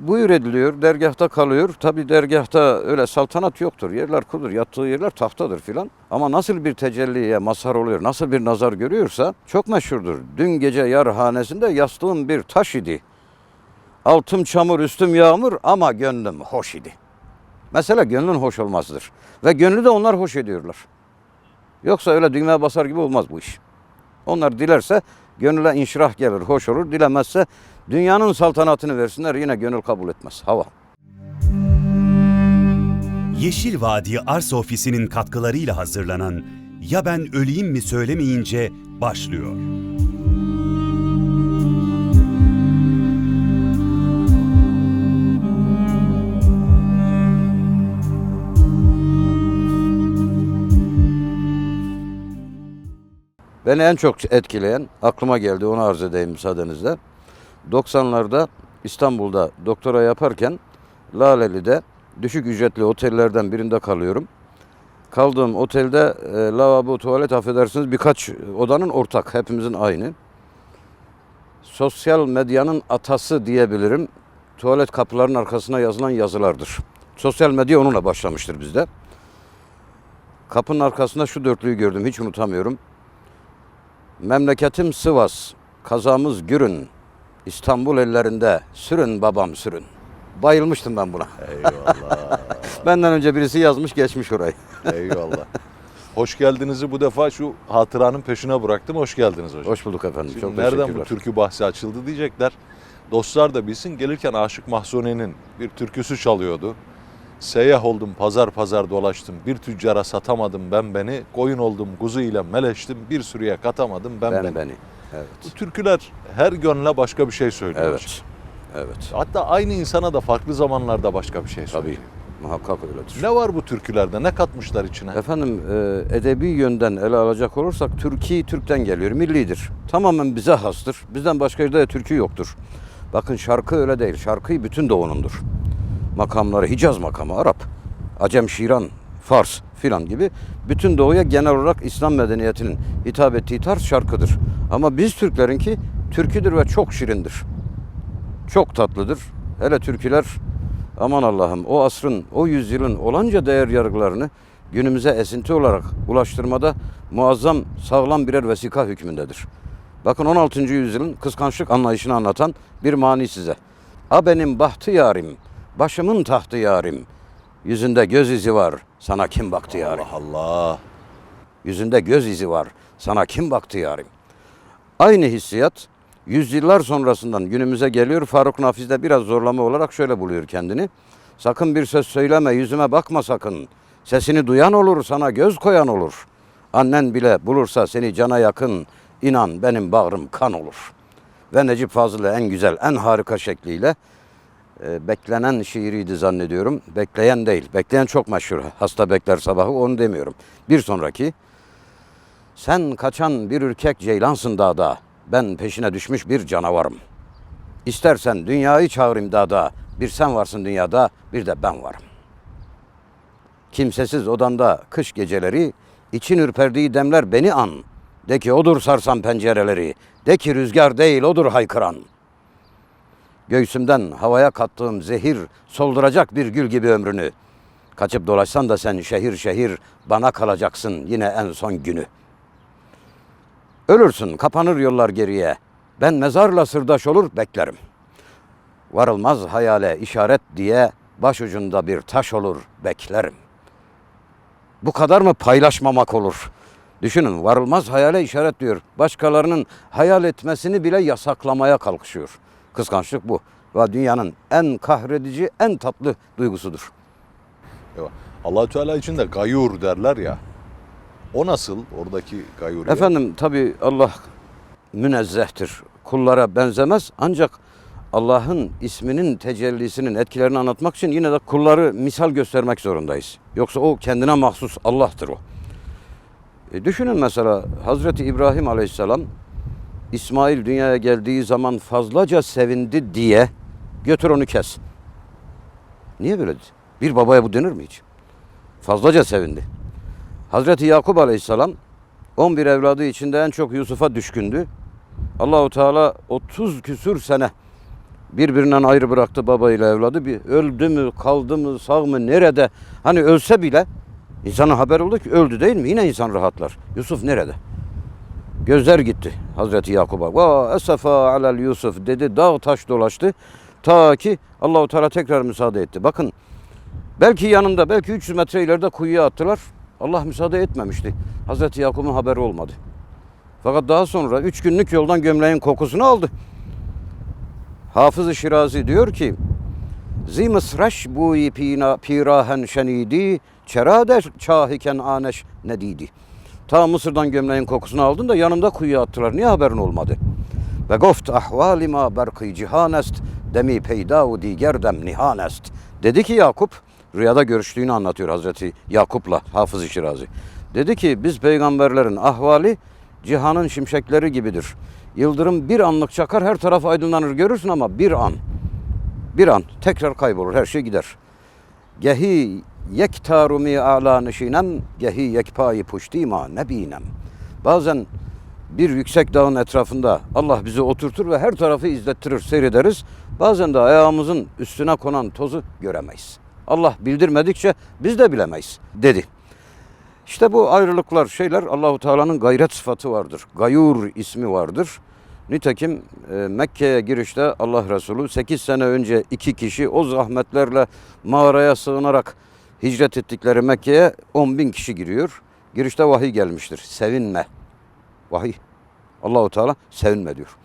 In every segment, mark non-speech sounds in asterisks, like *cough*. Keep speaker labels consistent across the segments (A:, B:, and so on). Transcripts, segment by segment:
A: Buyur ediliyor, dergahta kalıyor. Tabi dergahta öyle saltanat yoktur. Yerler kudur, yattığı yerler tahtadır filan. Ama nasıl bir tecelliye mazhar oluyor, nasıl bir nazar görüyorsa çok meşhurdur. Dün gece yarhanesinde yastığım bir taş idi. Altım çamur, üstüm yağmur ama gönlüm hoş idi. Mesela gönlün hoş olmasıdır. Ve gönlü de onlar hoş ediyorlar. Yoksa öyle düğmeye basar gibi olmaz bu iş. Onlar dilerse gönüle inşirah gelir, hoş olur. Dilemezse dünyanın saltanatını versinler yine gönül kabul etmez. Hava.
B: Yeşil Vadi Arsa Ofisi'nin katkılarıyla hazırlanan Ya Ben Öleyim Mi Söylemeyince başlıyor.
A: Beni en çok etkileyen, aklıma geldi onu arz edeyim müsaadenizle. 90'larda İstanbul'da doktora yaparken Laleli'de düşük ücretli otellerden birinde kalıyorum. Kaldığım otelde e, lavabo, tuvalet affedersiniz birkaç odanın ortak, hepimizin aynı. Sosyal medyanın atası diyebilirim. Tuvalet kapılarının arkasına yazılan yazılardır. Sosyal medya onunla başlamıştır bizde. Kapının arkasında şu dörtlüyü gördüm, hiç unutamıyorum. Memleketim Sivas, kazamız Gürün, İstanbul ellerinde sürün babam sürün. Bayılmıştım ben buna.
C: Eyvallah. *laughs*
A: Benden önce birisi yazmış geçmiş orayı.
C: Eyvallah. Hoş geldinizi bu defa şu hatıranın peşine bıraktım. Hoş geldiniz hocam.
A: Hoş bulduk efendim.
C: Şimdi
A: Çok
C: nereden bu türkü bahsi açıldı diyecekler. Dostlar da bilsin gelirken Aşık Mahzuni'nin bir türküsü çalıyordu. Seyyah oldum pazar pazar dolaştım. Bir tüccara satamadım ben beni. Koyun oldum kuzu ile meleştim. Bir sürüye katamadım ben,
A: ben
C: beni.
A: beni.
C: Bu
A: Evet.
C: türküler her gönle başka bir şey söylüyor.
A: Evet. Evet.
C: Hatta aynı insana da farklı zamanlarda başka bir şey
A: Tabii.
C: söylüyor.
A: Muhakkak öyledir.
C: Ne var bu türkülerde? Ne katmışlar içine?
A: Efendim e, edebi yönden ele alacak olursak Türkiye Türk'ten geliyor, millidir. Tamamen bize hastır. Bizden başka yerde de türkü yoktur. Bakın şarkı öyle değil. Şarkı bütün doğunundur. Makamları Hicaz makamı, Arap, Acem, Şiran, Fars filan gibi bütün doğuya genel olarak İslam medeniyetinin hitap ettiği tarz şarkıdır. Ama biz Türklerinki türküdür ve çok şirindir. Çok tatlıdır. Hele türküler aman Allah'ım o asrın, o yüzyılın olanca değer yargılarını günümüze esinti olarak ulaştırmada muazzam sağlam birer vesika hükmündedir. Bakın 16. yüzyılın kıskançlık anlayışını anlatan bir mani size. A benim bahtı yarim, başımın tahtı yarim. Yüzünde göz izi var, sana kim baktı yarim?
C: Allah Allah.
A: Yüzünde göz izi var, sana kim baktı yarim? Aynı hissiyat yüzyıllar sonrasından günümüze geliyor. Faruk Nafiz de biraz zorlama olarak şöyle buluyor kendini. Sakın bir söz söyleme, yüzüme bakma sakın. Sesini duyan olur, sana göz koyan olur. Annen bile bulursa seni cana yakın, inan benim bağrım kan olur. Ve Necip Fazıl'ı en güzel, en harika şekliyle e, beklenen şiiriydi zannediyorum. Bekleyen değil, bekleyen çok meşhur. Hasta bekler sabahı, onu demiyorum. Bir sonraki, sen kaçan bir ürkek ceylansın dağda. Ben peşine düşmüş bir canavarım. İstersen dünyayı çağırayım dağda. Bir sen varsın dünyada, bir de ben varım. Kimsesiz odanda kış geceleri, için ürperdiği demler beni an. De ki odur sarsan pencereleri. De ki rüzgar değil odur haykıran. Göğsümden havaya kattığım zehir solduracak bir gül gibi ömrünü. Kaçıp dolaşsan da sen şehir şehir bana kalacaksın yine en son günü. Ölürsün, kapanır yollar geriye. Ben mezarla sırdaş olur beklerim. Varılmaz hayale işaret diye başucunda bir taş olur beklerim. Bu kadar mı paylaşmamak olur? Düşünün varılmaz hayale işaret diyor. Başkalarının hayal etmesini bile yasaklamaya kalkışıyor. Kıskançlık bu. Ve dünyanın en kahredici, en tatlı duygusudur.
C: Allah Teala için de gayur derler ya. O nasıl oradaki gayur?
A: Efendim tabi Allah münezzehtir. Kullara benzemez ancak Allah'ın isminin tecellisinin etkilerini anlatmak için yine de kulları misal göstermek zorundayız. Yoksa o kendine mahsus Allah'tır o. E düşünün mesela Hazreti İbrahim Aleyhisselam İsmail dünyaya geldiği zaman fazlaca sevindi diye götür onu kes. Niye böyle? Bir babaya bu denir mi hiç? Fazlaca sevindi. Hazreti Yakup Aleyhisselam 11 evladı içinde en çok Yusuf'a düşkündü. Allahu Teala 30 küsür sene Birbirinden ayrı bıraktı babayla evladı. Bir öldü mü, kaldı mı, sağ mı, nerede? Hani ölse bile insana haber oldu ki öldü değil mi? Yine insan rahatlar. Yusuf nerede? Gözler gitti Hazreti Yakub'a. Va esefa alel Yusuf dedi. Dağ taş dolaştı. Ta ki Allahu Teala tekrar müsaade etti. Bakın belki yanında belki 300 metre ileride kuyuya attılar. Allah müsaade etmemişti. Hazreti Yakup'un haberi olmadı. Fakat daha sonra üç günlük yoldan gömleğin kokusunu aldı. Hafız-ı Şirazi diyor ki Zi mısraş bu pina pirahen şenidi çerader çahiken aneş nedidi. Ta Mısır'dan gömleğin kokusunu aldın da yanımda kuyuya attılar. Niye haberin olmadı? Ve goft ahvalima berkı cihanest demi peyda diger dem nihanest. Dedi ki Yakup, rüyada görüştüğünü anlatıyor Hazreti Yakup'la Hafız-ı Şirazi. Dedi ki biz peygamberlerin ahvali cihanın şimşekleri gibidir. Yıldırım bir anlık çakar her taraf aydınlanır görürsün ama bir an, bir an tekrar kaybolur her şey gider. Gehi yektaru mi ala nişinem, gehi yekpayi puştima nebinem. Bazen bir yüksek dağın etrafında Allah bizi oturtur ve her tarafı izlettirir, seyrederiz. Bazen de ayağımızın üstüne konan tozu göremeyiz. Allah bildirmedikçe biz de bilemeyiz dedi. İşte bu ayrılıklar şeyler Allahu Teala'nın gayret sıfatı vardır. Gayur ismi vardır. Nitekim e, Mekke'ye girişte Allah Resulü 8 sene önce iki kişi o zahmetlerle mağaraya sığınarak hicret ettikleri Mekke'ye 10 bin kişi giriyor. Girişte vahiy gelmiştir. Sevinme. Vahiy. Allahu Teala sevinme diyor.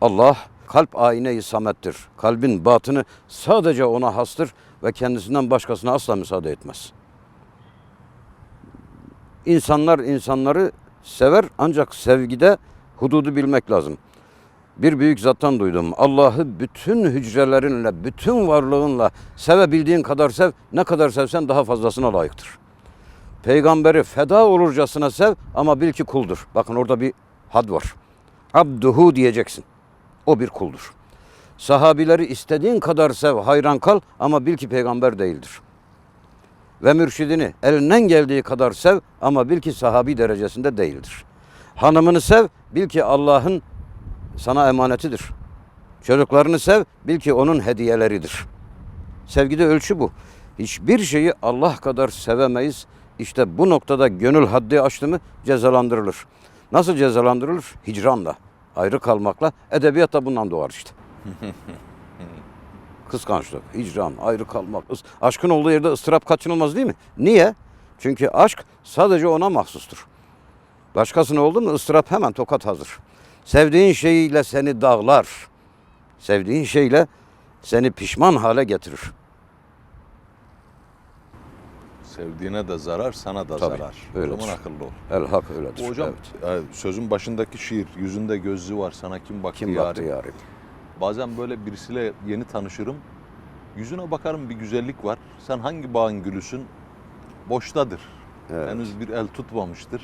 A: Allah kalp ayine-i samettir. Kalbin batını sadece ona hastır ve kendisinden başkasına asla müsaade etmez. İnsanlar insanları sever ancak sevgide hududu bilmek lazım. Bir büyük zattan duydum. Allah'ı bütün hücrelerinle, bütün varlığınla sevebildiğin kadar sev. Ne kadar sevsen daha fazlasına layıktır. Peygamberi feda olurcasına sev ama bil ki kuldur. Bakın orada bir had var. Abduhu diyeceksin. O bir kuldur. Sahabileri istediğin kadar sev, hayran kal ama bil ki peygamber değildir. Ve mürşidini elinden geldiği kadar sev ama bil ki sahabi derecesinde değildir. Hanımını sev, bil ki Allah'ın sana emanetidir. Çocuklarını sev, bil ki onun hediyeleridir. Sevgide ölçü bu. Hiçbir şeyi Allah kadar sevemeyiz. İşte bu noktada gönül haddi aştı mı cezalandırılır. Nasıl cezalandırılır? Hicranla, ayrı kalmakla. Edebiyat da bundan doğar işte. *laughs* Kıskançlık, hicran, ayrı kalmak. Aşkın olduğu yerde ıstırap kaçınılmaz değil mi? Niye? Çünkü aşk sadece ona mahsustur. Başkasına oldu mu ıstırap hemen tokat hazır. Sevdiğin şeyiyle seni dağlar. Sevdiğin şeyle seni pişman hale getirir.
C: Sevdiğine de zarar, sana da
A: Tabii,
C: zarar.
A: öyledir.
C: O zaman akıllı ol.
A: El hak öyledir.
C: Hocam
A: Evet.
C: e, sözün başındaki şiir, yüzünde gözlü var, sana kim baktı
A: Kim baktı
C: yarim?
A: yarim?
C: Bazen böyle birisiyle yeni tanışırım. Yüzüne bakarım bir güzellik var. Sen hangi bağın gülüsün? Boştadır.
A: Evet.
C: Henüz bir el tutmamıştır.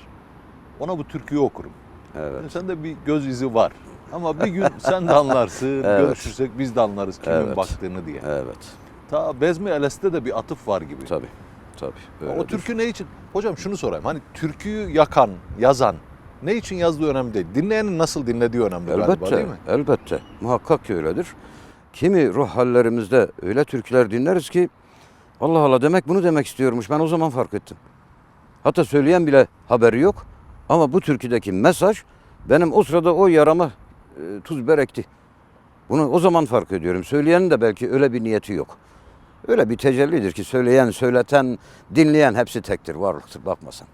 C: Ona bu türküyü okurum.
A: Evet.
C: Yani sende bir göz izi var. Ama bir gün sen de anlarsın, *laughs*
A: Evet.
C: görüşürsek biz de anlarız kimin
A: Evet.
C: baktığını diye.
A: Evet.
C: Ta Bezmi Eles'te de bir atıf var gibi.
A: Tabii. Tabii.
C: o türkü ne için? Hocam şunu sorayım. Hani türküyü yakan, yazan ne için yazdığı önemli değil. Dinleyenin nasıl dinlediği önemli galiba
A: Elbette,
C: değil mi?
A: elbette. Muhakkak ki öyledir. Kimi ruh hallerimizde öyle türküler dinleriz ki Allah Allah demek bunu demek istiyormuş. Ben o zaman fark ettim. Hatta söyleyen bile haberi yok. Ama bu türküdeki mesaj benim o sırada o yarama e, tuz berekti. Bunu o zaman fark ediyorum. Söyleyenin de belki öyle bir niyeti yok. Öyle bir tecellidir ki söyleyen, söyleten, dinleyen hepsi tektir, varlıktır. Bakma sen.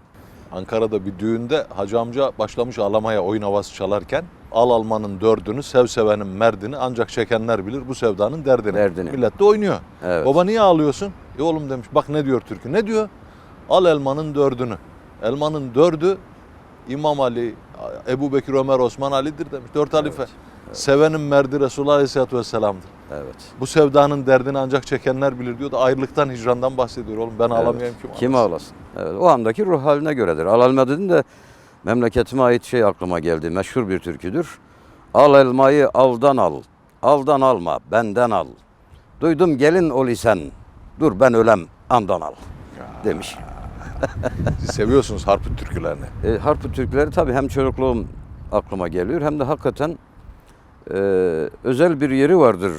C: Ankara'da bir düğünde hacı amca başlamış ağlamaya oyun havası çalarken al almanın dördünü, sev sevenin merdini ancak çekenler bilir bu sevdanın derdini.
A: Derdini.
C: Millet de oynuyor.
A: Evet.
C: Baba niye ağlıyorsun? E oğlum demiş bak ne diyor türkü. Ne diyor? Al elmanın dördünü. Elmanın dördü İmam Ali, Ebu Bekir, Ömer, Osman Ali'dir demiş. Dört halife. Sevenin merdi Resulullah Aleyhisselatü Vesselam'dır.
A: Evet.
C: Bu sevdanın derdini ancak çekenler bilir diyor da ayrılıktan, hicrandan bahsediyor. Oğlum ben ağlamayayım kim
A: Kim
C: ağlasın?
A: ağlasın? Evet, o andaki ruh haline göredir. Al elma dedin de memleketime ait şey aklıma geldi. Meşhur bir türküdür. Al elmayı aldan al. Aldan alma, benden al. Duydum gelin ol isen. Dur ben ölem, andan al. Demiş.
C: Siz seviyorsunuz harput türkülerini.
A: E, harpı türküleri tabii hem çocukluğum aklıma geliyor hem de hakikaten Ee, özel bir yeri vardır.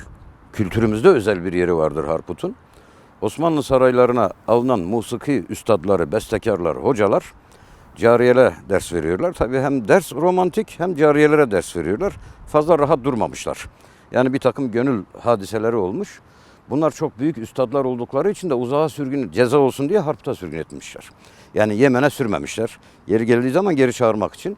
A: Kültürümüzde özel bir yeri vardır harputun. Osmanlı saraylarına alınan musiki üstadları, bestekarlar, hocalar cariyelere ders veriyorlar. Tabii hem ders romantik hem cariyelere ders veriyorlar. Fazla rahat durmamışlar. Yani bir takım gönül hadiseleri olmuş. Bunlar çok büyük üstadlar oldukları için de uzağa sürgün, ceza olsun diye harpta sürgün etmişler. Yani Yemen'e sürmemişler. Yeri geldiği zaman geri çağırmak için.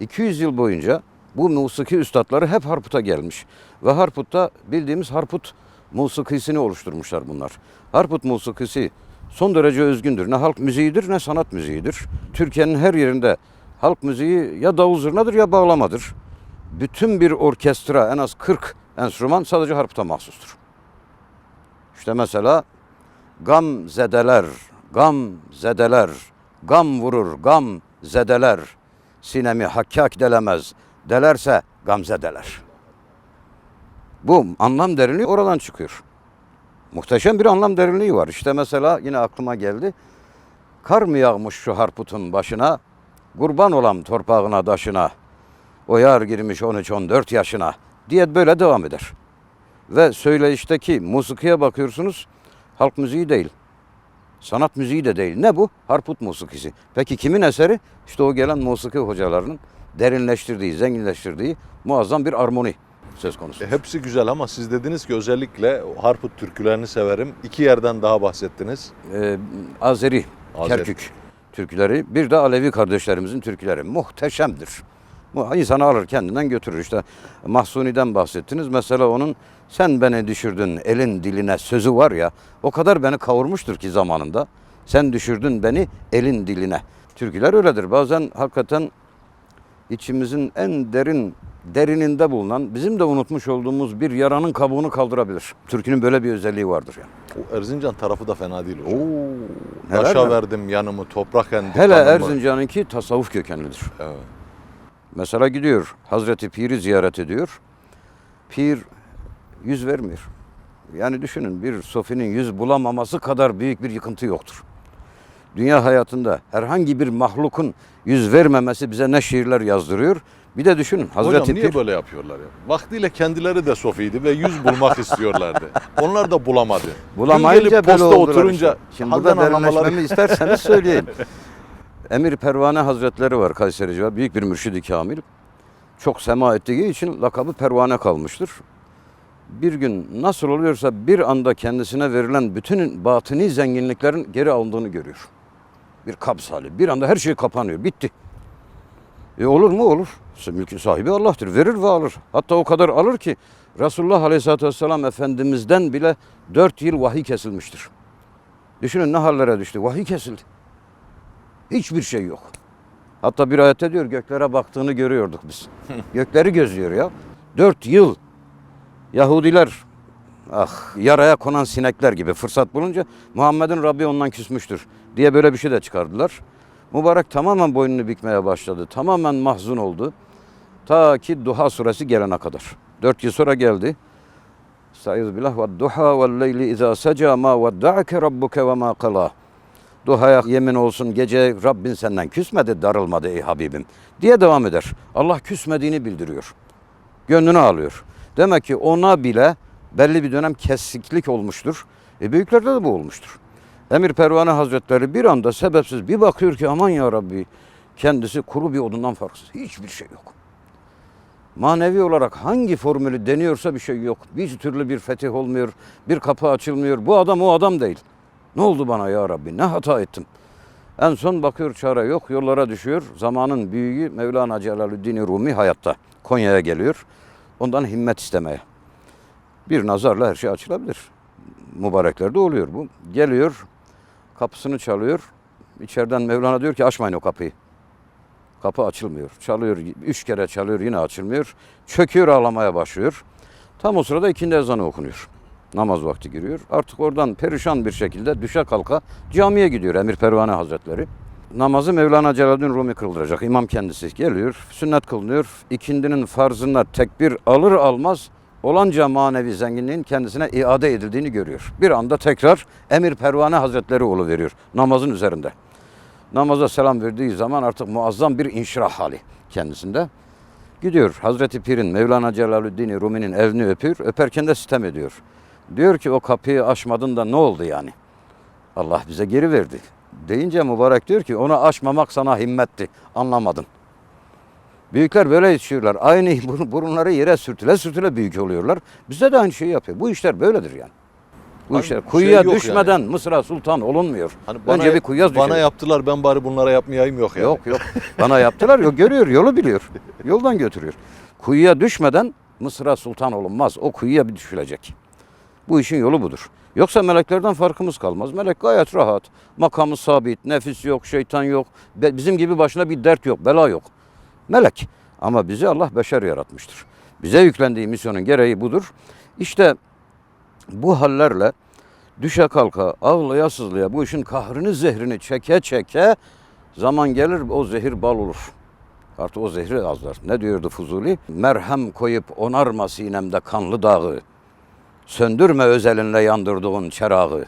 A: 200 yıl boyunca bu musiki üstadları hep Harput'a gelmiş. Ve Harput'ta bildiğimiz Harput musikisini oluşturmuşlar bunlar. Harput musikisi son derece özgündür. Ne halk müziğidir ne sanat müziğidir. Türkiye'nin her yerinde halk müziği ya davul zurnadır ya bağlamadır. Bütün bir orkestra en az 40 enstrüman sadece Harput'a mahsustur. İşte mesela gam zedeler, gam zedeler, gam vurur, gam zedeler. Sinemi hakkak delemez, delerse gamzedeler. Bu anlam derinliği oradan çıkıyor. Muhteşem bir anlam derinliği var. İşte mesela yine aklıma geldi. Kar mı yağmış şu harputun başına, kurban olam torpağına taşına, o yar girmiş 13-14 yaşına diye böyle devam eder. Ve söyleyişteki musikiye bakıyorsunuz, halk müziği değil. Sanat müziği de değil. Ne bu? Harput musikisi. Peki kimin eseri? İşte o gelen musiki hocalarının derinleştirdiği, zenginleştirdiği muazzam bir armoni söz konusu.
C: E, hepsi güzel ama siz dediniz ki özellikle Harput türkülerini severim. İki yerden daha bahsettiniz.
A: Ee, Azeri,
C: Azeri.
A: Kerkük türküleri, bir de Alevi kardeşlerimizin türküleri muhteşemdir. Bu insanı alır kendinden götürür. İşte Mahsuni'den bahsettiniz. Mesela onun sen beni düşürdün elin diline sözü var ya o kadar beni kavurmuştur ki zamanında. Sen düşürdün beni elin diline. Türküler öyledir. Bazen hakikaten içimizin en derin derininde bulunan bizim de unutmuş olduğumuz bir yaranın kabuğunu kaldırabilir. Türkünün böyle bir özelliği vardır yani.
C: O Erzincan tarafı da fena değil hocam.
A: Oo,
C: Taşa
A: neler.
C: verdim yanımı, toprak endi
A: Hele. Erzincan'ınki tasavvuf kökenlidir.
C: Evet.
A: Mesela gidiyor Hazreti Pir'i ziyaret ediyor. Pir yüz vermiyor. Yani düşünün bir sofinin yüz bulamaması kadar büyük bir yıkıntı yoktur. Dünya hayatında herhangi bir mahlukun yüz vermemesi bize ne şiirler yazdırıyor. Bir de düşünün Hazreti
C: Hocam niye
A: Pir
C: böyle yapıyorlar ya? Vaktiyle kendileri de sofiydi ve yüz bulmak istiyorlardı. Onlar da bulamadı.
A: Bulamayınca
C: gelip
A: böyle oldular
C: oturunca
A: işte. Şimdi burada derinleşmemi isterseniz söyleyeyim. *laughs* Emir Pervane Hazretleri var Kayserici var. Büyük bir mürşidi kamil. Çok sema ettiği için lakabı Pervane kalmıştır. Bir gün nasıl oluyorsa bir anda kendisine verilen bütün batini zenginliklerin geri alındığını görüyor. Bir kabz hali. Bir anda her şey kapanıyor. Bitti. E olur mu? Olur. Mülkün sahibi Allah'tır. Verir ve alır. Hatta o kadar alır ki Resulullah Aleyhisselatü Vesselam Efendimiz'den bile dört yıl vahiy kesilmiştir. Düşünün ne hallere düştü. Vahiy kesildi. Hiçbir şey yok. Hatta bir ayette diyor göklere baktığını görüyorduk biz. *laughs* Gökleri gözlüyor ya. Dört yıl Yahudiler ah yaraya konan sinekler gibi fırsat bulunca Muhammed'in Rabbi ondan küsmüştür diye böyle bir şey de çıkardılar. Mübarek tamamen boynunu bükmeye başladı. Tamamen mahzun oldu. Ta ki Duha suresi gelene kadar. Dört yıl sonra geldi. Estaizu billah ve duha ve leyli izâ seca ma vedda'ake rabbuke ve ma kala. Duhaya yemin olsun gece Rabbin senden küsmedi, darılmadı ey Habibim diye devam eder. Allah küsmediğini bildiriyor. Gönlünü alıyor. Demek ki ona bile belli bir dönem kesiklik olmuştur. E büyüklerde de bu olmuştur. Emir Pervane Hazretleri bir anda sebepsiz bir bakıyor ki aman ya Rabbi kendisi kuru bir odundan farksız. Hiçbir şey yok. Manevi olarak hangi formülü deniyorsa bir şey yok. Bir türlü bir fetih olmuyor, bir kapı açılmıyor. Bu adam o adam değil. Ne oldu bana ya Rabbi? Ne hata ettim? En son bakıyor çare yok, yollara düşüyor. Zamanın büyüğü Mevlana Celaleddin Rumi hayatta. Konya'ya geliyor. Ondan himmet istemeye. Bir nazarla her şey açılabilir. Mübareklerde oluyor bu. Geliyor, kapısını çalıyor. İçeriden Mevlana diyor ki açmayın o kapıyı. Kapı açılmıyor. Çalıyor, üç kere çalıyor yine açılmıyor. Çöküyor ağlamaya başlıyor. Tam o sırada ikindi ezanı okunuyor. Namaz vakti giriyor. Artık oradan perişan bir şekilde düşe kalka camiye gidiyor Emir Pervane Hazretleri. Namazı Mevlana Celaleddin Rumi kıldıracak. İmam kendisi geliyor. Sünnet kılınıyor. İkindinin farzına tekbir alır almaz olanca manevi zenginliğin kendisine iade edildiğini görüyor. Bir anda tekrar Emir Pervane Hazretleri olu veriyor namazın üzerinde. Namaza selam verdiği zaman artık muazzam bir inşirah hali kendisinde. Gidiyor Hazreti Pir'in Mevlana Celaleddin Rumi'nin elini öpüyor. Öperken de sitem ediyor. Diyor ki o kapıyı aşmadın da ne oldu yani? Allah bize geri verdi. Deyince mübarek diyor ki onu aşmamak sana himmetti. Anlamadın. Büyükler böyle yetişiyorlar. Aynı *laughs* bur- burunları yere sürtüle sürtüle büyük oluyorlar. Bizde de aynı şeyi yapıyor. Bu işler böyledir yani. Bu
C: Abi
A: işler
C: şey
A: kuyuya
C: yok
A: düşmeden Mısır'a sultan olunmuyor.
C: Hani bana,
A: Önce bir kuyuya
C: bana
A: düşelim.
C: yaptılar ben bari bunlara yapmayayım yok yani.
A: Yok yok. Bana yaptılar. Yok görüyor, yolu biliyor. Yoldan götürüyor. Kuyuya düşmeden Mısır'a sultan olunmaz. O kuyuya bir düşülecek. Bu işin yolu budur. Yoksa meleklerden farkımız kalmaz. Melek gayet rahat. Makamı sabit, nefis yok, şeytan yok. Bizim gibi başına bir dert yok, bela yok. Melek. Ama bizi Allah beşer yaratmıştır. Bize yüklendiği misyonun gereği budur. İşte bu hallerle düşe kalka, ağlaya sızlaya bu işin kahrını zehrini çeke çeke zaman gelir o zehir bal olur. Artık o zehri azlar. Ne diyordu Fuzuli? Merhem koyup onarma sinemde kanlı dağı. Söndürme özelinle yandırdığın çerağı.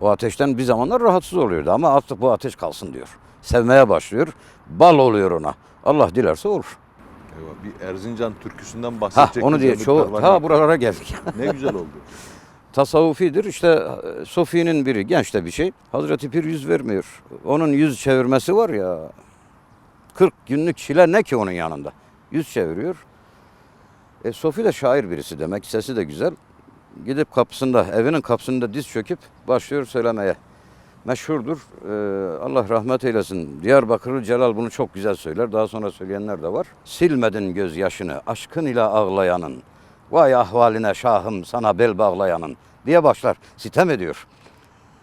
A: O ateşten bir zamanlar rahatsız oluyordu ama artık bu ateş kalsın diyor. Sevmeye başlıyor. Bal oluyor ona. Allah dilerse olur.
C: Eyvah, bir Erzincan türküsünden
A: Ha
C: bahsedecek.
A: onu diye çoğu
C: ya.
A: buralara geldik. *laughs*
C: Ne güzel oldu.
A: tasavvufidir. İşte e, Sofi'nin biri genç de bir şey. Hazreti Pir yüz vermiyor. Onun yüz çevirmesi var ya. 40 günlük çile ne ki onun yanında? Yüz çeviriyor. E, Sofi de şair birisi demek. Sesi de güzel. Gidip kapısında, evinin kapısında diz çöküp başlıyor söylemeye. Meşhurdur. E, Allah rahmet eylesin. Diyarbakırlı Celal bunu çok güzel söyler. Daha sonra söyleyenler de var. Silmedin gözyaşını aşkın ile ağlayanın. Vay ahvaline şahım sana bel bağlayanın diye başlar. Sitem ediyor.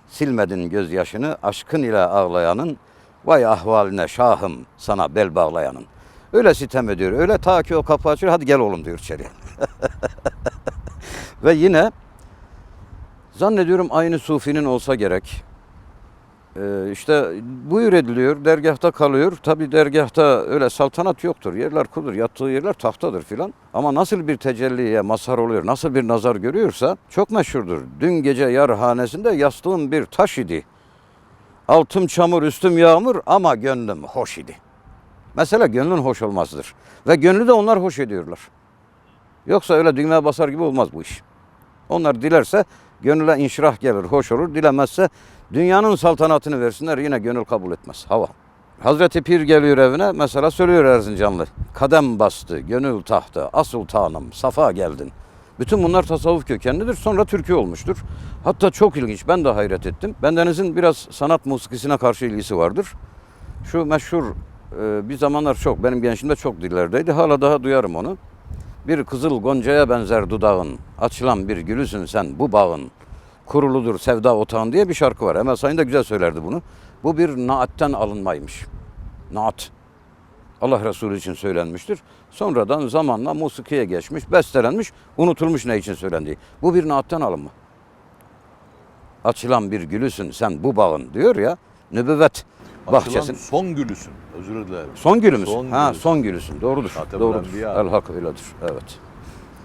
A: Silmedin gözyaşını aşkın ile ağlayanın. Vay ahvaline şahım sana bel bağlayanın. Öyle sitem ediyor. Öyle ta ki o kapı açıyor. Hadi gel oğlum diyor içeriye. *laughs* Ve yine zannediyorum aynı Sufi'nin olsa gerek. Ee, işte buyur ediliyor, dergahta kalıyor. Tabi dergahta öyle saltanat yoktur. Yerler kudur, yattığı yerler tahtadır filan. Ama nasıl bir tecelliye mazhar oluyor, nasıl bir nazar görüyorsa çok meşhurdur. Dün gece yarhanesinde yastığım bir taş idi. Altım çamur, üstüm yağmur ama gönlüm hoş idi. Mesela gönlün hoş olmasıdır. Ve gönlü de onlar hoş ediyorlar. Yoksa öyle düğmeye basar gibi olmaz bu iş. Onlar dilerse gönüle inşirah gelir, hoş olur. Dilemezse dünyanın saltanatını versinler yine gönül kabul etmez. Hava. Hazreti Pir geliyor evine mesela söylüyor Erzincanlı. Kadem bastı, gönül tahtı, a sultanım, safa geldin. Bütün bunlar tasavvuf kökenlidir. Sonra türkü olmuştur. Hatta çok ilginç. Ben de hayret ettim. Bendenizin biraz sanat musikisine karşı ilgisi vardır. Şu meşhur e, bir zamanlar çok benim gençliğimde çok dillerdeydi. Hala daha duyarım onu. Bir kızıl goncaya benzer dudağın, açılan bir gülüsün sen bu bağın. Kuruludur sevda otağın diye bir şarkı var. Emel Sayın da güzel söylerdi bunu. Bu bir naatten alınmaymış. Naat. Allah Resulü için söylenmiştir. Sonradan zamanla musikiye geçmiş, bestelenmiş, unutulmuş ne için söylendiği. Bu bir naatten alınma. Açılan bir gülüsün sen bu bağın diyor ya. Nübüvvet bahçesin.
C: Son gülüsün. Özür dilerim.
A: Son gülümüz.
C: Son
A: ha
C: gülüsün.
A: son gülüsün. Doğrudur.
C: Hatem
A: Doğrudur. El hak öyledir. Evet.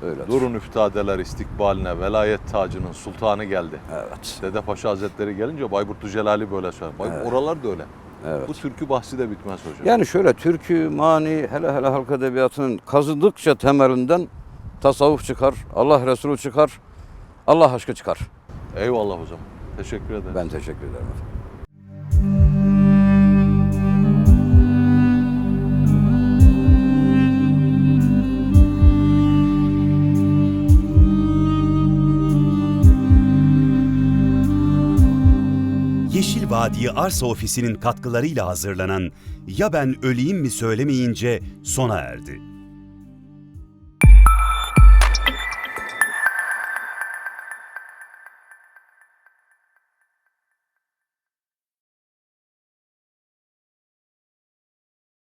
A: Öyledir.
C: Durun üftadeler istikbaline velayet tacının sultanı geldi.
A: Evet.
C: Dede Paşa Hazretleri gelince Bayburtlu Celali böyle söyler. Bay- Oralar da öyle.
A: Evet.
C: Bu türkü bahsi de bitmez hocam.
A: Yani şöyle türkü, mani, hele hele halk edebiyatının kazıdıkça temelinden tasavvuf çıkar, Allah Resulü çıkar, Allah aşkı çıkar.
C: Eyvallah hocam. Teşekkür ederim.
A: Ben teşekkür ederim. efendim.
B: Vadi Arsa Ofisi'nin katkılarıyla hazırlanan Ya Ben Öleyim Mi Söylemeyince sona erdi.